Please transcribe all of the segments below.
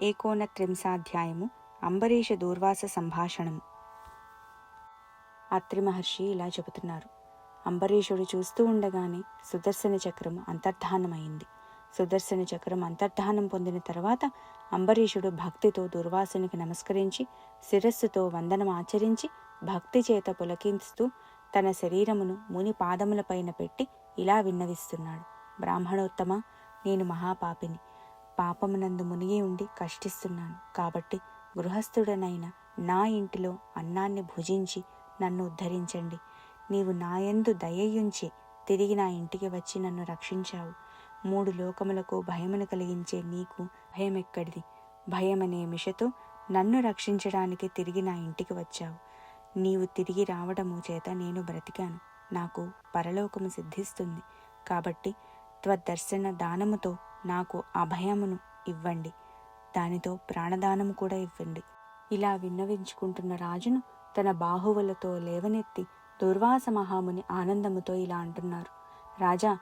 ఏకోనత్రింశాధ్యాయము అంబరీష దూర్వాస సంభాషణం. అత్రి మహర్షి ఇలా చెబుతున్నారు. అంబరీషుడు చూస్తూ ఉండగానే సుదర్శన చక్రం అంతర్ధానమైంది. సుదర్శన చక్రం అంతర్ధానం పొందిన తర్వాత అంబరీషుడు భక్తితో దుర్వాసునికి నమస్కరించి శిరస్సుతో వందనం ఆచరించి భక్తి చేత పులకిస్తూ తన శరీరమును ముని పాదములపైన పెట్టి ఇలా విన్నవిస్తున్నాడు. బ్రాహ్మణోత్తమ నేను మహాపాపిని. పాపమునందు మునిగి ఉండి కష్టిస్తున్నాను. కాబట్టి గృహస్థుడనైన నా ఇంటిలో అన్నాన్ని భుజించి నన్ను ఉద్ధరించండి. నీవు నాయందు దయయుంచి తిరిగి నా ఇంటికి వచ్చి నన్ను రక్షించావు. మూడు లోకములకు భయమును కలిగించే నీకు భయం ఎక్కడిది భయమనే మిషతో నన్ను రక్షించడానికి తిరిగి నా ఇంటికి వచ్చావు. నీవు తిరిగి రావడము చేత నేను బ్రతికాను. నాకు పరలోకము సిద్ధిస్తుంది. కాబట్టి త్వదర్శన దానముతో నాకు అభయమును ఇవ్వండి. దానితో ప్రాణదానము కూడా ఇవ్వండి. ఇలా విన్నవించుకుంటున్న రాజును తన బాహువులతో లేవనెత్తి దుర్వాస మహాముని ఆనందముతో ఇలా అంటున్నారు. రాజా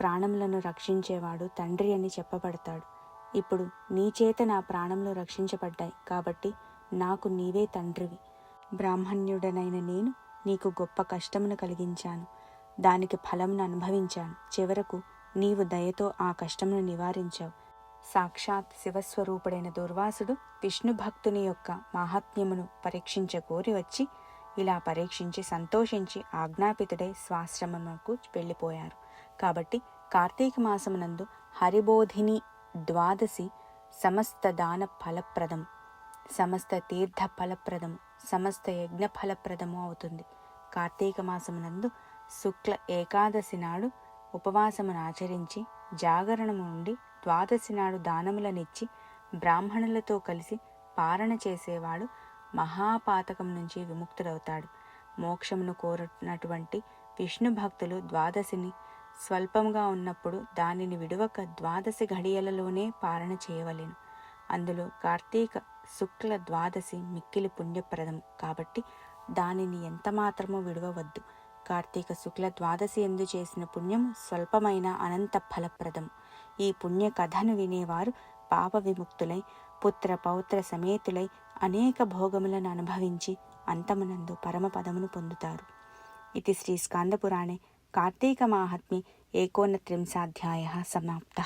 ప్రాణములను రక్షించేవాడు తండ్రి అని చెప్పబడతాడు. ఇప్పుడు నీ చేత నా ప్రాణములు రక్షించబడ్డాయి కాబట్టి నాకు నీవే తండ్రివి. బ్రాహ్మణ్యుడనైన నేను నీకు గొప్ప కష్టమును కలిగించాను. దానికి ఫలమును అనుభవించాను. చివరకు నీవు దయతో ఆ కష్టమును నివారించావు. సాక్షాత్ శివస్వరూపుడైన దుర్వాసుడు విష్ణు భక్తుని యొక్క మాహాత్మ్యమును పరీక్షించకోరి వచ్చి ఇలా పరీక్షించి సంతోషించి ఆజ్ఞాపితుడై స్వాశ్రమముకు వెళ్ళిపోయారు. కాబట్టి కార్తీక మాసమునందు హరిబోధిని ద్వాదశి సమస్త దాన ఫలప్రదం సమస్త తీర్థ ఫలప్రదం సమస్త యజ్ఞ ఫలప్రదము అవుతుంది. కార్తీక మాసమునందు శుక్ల ఏకాదశి నాడు ఉపవాసమును ఆచరించి జాగరణము ఉండి ద్వాదశి నాడు దానములనిచ్చి బ్రాహ్మణులతో కలిసి పారణ చేసేవాడు మహాపాతకం నుంచి విముక్తుడవుతాడు. మోక్షమును కోరునటువంటి విష్ణు భక్తులు ద్వాదశిని స్వల్పంగా ఉన్నప్పుడు దానిని విడువక ద్వాదశి ఘడియలలోనే పారణ చేయవలెను. అందులో కార్తీక శుక్ల ద్వాదశి మిక్కిలి పుణ్యప్రదం కాబట్టి దానిని ఎంత మాత్రమూ విడవవద్దు. కార్తీక శుక్ల ద్వాదశి ఎందు చేసిన పుణ్యం స్వల్పమైన అనంత ఫలప్రదం. ఈ పుణ్య కథను వినేవారు పాప విముక్తులై పుత్ర పౌత్ర సమేతులై అనేక భోగములను అనుభవించి అంతమునందు పరమపదమును పొందుతారు. ఇది శ్రీ స్కాందపురాణే కార్తీక మాహాత్మ్య ఏకోనత్రింశాధ్యాయ సమాప్త.